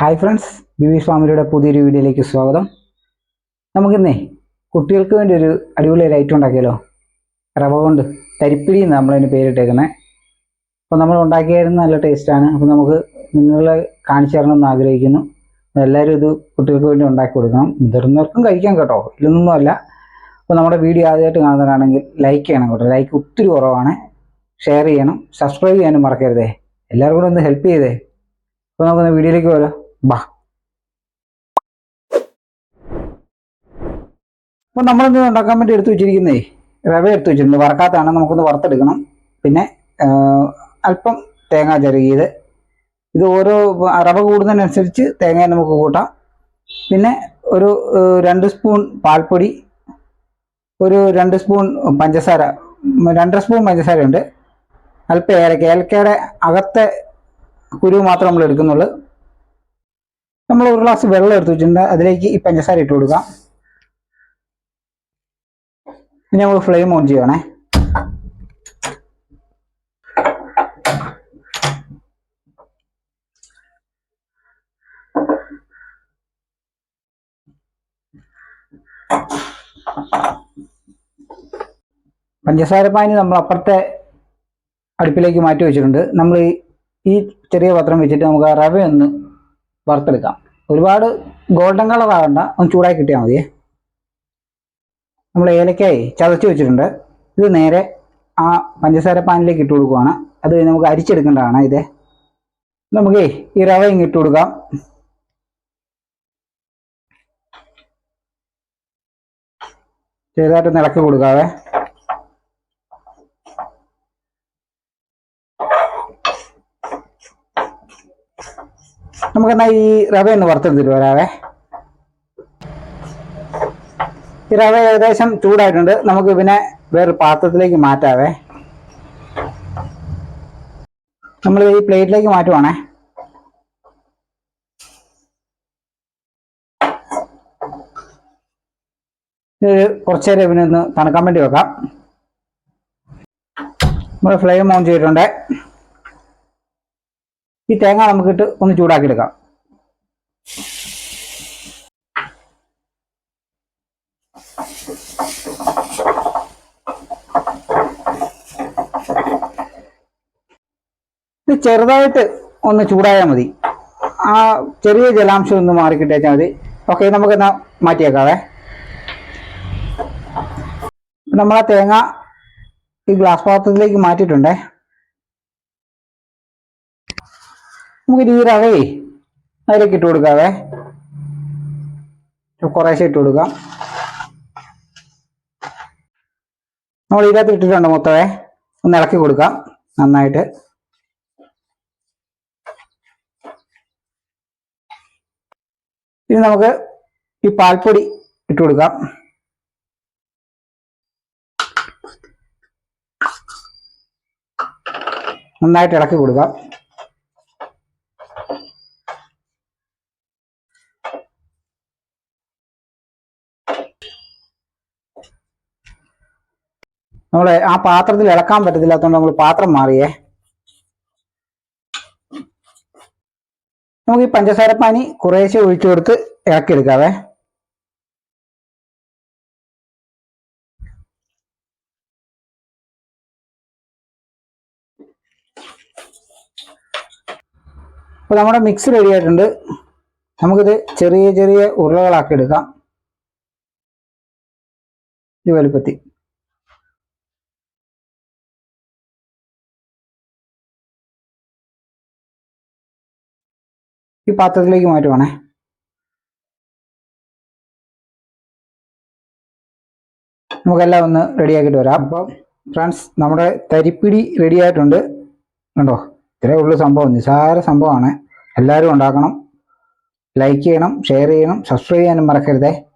Hi friends ബിബി സ്വാമിയുടെ പുതിയൊരു വീഡിയോയിലേക്ക് സ്വാഗതം. നമുക്കിന്നേ കുട്ടികൾക്ക് വേണ്ടി ഒരു അടിപൊളി ഒരു ഐറ്റം ഉണ്ടാക്കിയല്ലോ റവ കൊണ്ട് തരിപ്പിടി എന്ന് നമ്മളതിന് പേരിട്ടേക്കുന്നത് അപ്പോൾ നമ്മൾ ഉണ്ടാക്കിയായിരുന്നു നല്ല ടേസ്റ്റാണ് അപ്പോൾ നമുക്ക് നിങ്ങളെ കാണിച്ചു തരണമെന്ന് ആഗ്രഹിക്കുന്നു. എല്ലാവരും ഇത് കുട്ടികൾക്ക് വേണ്ടി ഉണ്ടാക്കി കൊടുക്കണം. മുതിർന്നവർക്കും കഴിക്കാം കേട്ടോ. ഇല്ലൊന്നുമല്ല അപ്പോൾ നമ്മുടെ വീഡിയോ ആദ്യമായിട്ട് കാണുന്നവരാണെങ്കിൽ ലൈക്ക് ചെയ്യണം കേട്ടോ. ലൈക്ക് ഒത്തിരി കുറവാണ്. ഷെയർ ചെയ്യണം. സബ്സ്ക്രൈബ് ചെയ്യാനും മറക്കരുതേ. എല്ലാവർക്കും കൂടെ ഒന്ന് ഹെൽപ്പ് ചെയ്തേ. അപ്പോൾ നമുക്കൊന്ന് വീഡിയോയിലേക്ക് പോരോ ബാ. അപ്പോൾ നമ്മളിന്ന് ഉണ്ടാക്കാൻ വേണ്ടി എടുത്തു വെച്ചിരിക്കുന്നേ? റവ എടുത്തു വെച്ചിട്ടുണ്ട്. വറക്കാത്താണ് നമുക്കൊന്ന് വറുത്തെടുക്കണം. പിന്നെ അല്പം തേങ്ങ ചിരകിയത്. ഇത് ഓരോ റവ കൂടുന്നതിനനുസരിച്ച് തേങ്ങ നമുക്ക് കൂട്ടാം. പിന്നെ ഒരു രണ്ട് സ്പൂൺ പാൽപ്പൊടി ഒരു രണ്ട് സ്പൂൺ പഞ്ചസാര രണ്ടര സ്പൂൺ പഞ്ചസാര ഉണ്ട് അല്പം ഏലക്ക. ഏലക്കയുടെ അകത്തെ കുരു മാത്രം നമ്മൾ എടുക്കുന്നുള്ളൂ. നമ്മൾ ഒരു ഗ്ലാസ് വെള്ളം എടുത്ത് വെച്ചിട്ടുണ്ട്. അതിലേക്ക് ഈ പഞ്ചസാര ഇട്ട് കൊടുക്കാം ഇനി നമ്മൾ ഫ്ലെയിം ഓൺ ചെയ്യണേ പഞ്ചസാര പാനി നമ്മൾ അപ്പുറത്തെ അടുപ്പിലേക്ക് മാറ്റി വെച്ചിട്ടുണ്ട്. നമ്മൾ ഈ ചെറിയ പാത്രം വെച്ചിട്ട് നമുക്ക് റവ ഒന്ന് വറുത്തെടുക്കാം. ഒരുപാട് ഗോൾഡൻ കളർ ആകണ്ട. ഒന്ന് ചൂടായി കിട്ടിയാൽ മതിയേ നമ്മൾ ഏലക്കായി ചതച്ച് വെച്ചിട്ടുണ്ട്. ഇത് നേരെ ആ പഞ്ചസാര പാനിലേക്ക് ഇട്ട് കൊടുക്കുവാണ്. അത് നമുക്ക് അരിച്ചെടുക്കേണ്ടതാണ് ഇത്. നമുക്ക് ഈ റവ ഇങ്ങ് ഇട്ട് കൊടുക്കാം. ചെറുതായിട്ട് ഇളക്കി കൊടുക്കാവേ. നമുക്കെന്നാ ഈ റവ ഒന്ന് വറുത്തെടുത്തിട്ട് വരാവേ ഈ റവ ഏകദേശം ചൂടായിട്ടുണ്ട്. നമുക്ക് പിന്നെ വേറൊരു പാത്രത്തിലേക്ക് മാറ്റാവേ. നമ്മൾ ഈ പ്ലേറ്റിലേക്ക് മാറ്റുവാണേ. ഇത് കുറച്ച് നേരം ഇവനൊന്ന് തണുക്കാൻ വേണ്ടി വെക്കാം. നമ്മൾ ഫ്ലെയിം ഓൺ ചെയ്തിട്ടുണ്ട്. ഈ തേങ്ങ നമുക്കിട്ട് ഒന്ന് ചൂടാക്കി എടുക്കാം ഇത് ചെറുതായിട്ട് ഒന്ന് ചൂടായാൽ മതി. ആ ചെറിയ ജലാംശം ഒന്ന് മാറിക്കിട്ടേച്ചാൽ മതി. ഓക്കെ നമുക്കെന്നാ മാറ്റിയേക്കാവേ. നമ്മൾ ആ തേങ്ങ ഈ ഗ്ലാസ് പാത്രത്തിലേക്ക് മാറ്റിയിട്ടുണ്ടേ. നമുക്ക് ഈ റവേ അതിലേക്ക് ഇട്ട് കൊടുക്കാവേ. കുറേശ്ശെ ഇട്ട് കൊടുക്കാം. നമ്മൾ ഇതിനകത്ത് ഇട്ടിട്ടുണ്ട് മൊത്തമേ ഒന്ന് ഇളക്കി കൊടുക്കാം. നന്നായിട്ട്. ഇനി നമുക്ക് ഈ പാൽപ്പൊടി ഇട്ട് കൊടുക്കാം. നന്നായിട്ട് ഇളക്കി കൊടുക്കാം. നമ്മൾ ആ പാത്രത്തിൽ ഇളക്കാൻ പറ്റത്തില്ലാത്തതുകൊണ്ട് നമ്മൾ പാത്രം മാറിയേ. നമുക്ക് ഈ പഞ്ചസാര പാനി കുറേശ്ശെ ഒഴിച്ചു കൊടുത്ത് ഇളക്കിയെടുക്കാവേ. അപ്പോൾ നമ്മുടെ മിക്സ് റെഡി ആയിട്ടുണ്ട്. നമുക്കിത് ചെറിയ ചെറിയ ഉരുളകളാക്കി എടുക്കാം ഇത് വലുപ്പത്തി ഈ പാത്രത്തിലേക്ക് മാറ്റുവാണേ. നമുക്കെല്ലാം ഒന്ന് റെഡിയാക്കിയിട്ട് വരാം. അപ്പം ഫ്രണ്ട്സ് നമ്മുടെ തരിപ്പിടി റെഡി ആയിട്ടുണ്ട്. കണ്ടോ? ഇത്രയേ ഉള്ളൂ സംഭവം. നിസ്സാര സംഭവമാണ്. എല്ലാവരും ഉണ്ടാക്കണം. ലൈക്ക് ചെയ്യണം ഷെയർ ചെയ്യണം സബ്സ്ക്രൈബ് ചെയ്യാനും മറക്കരുതേ.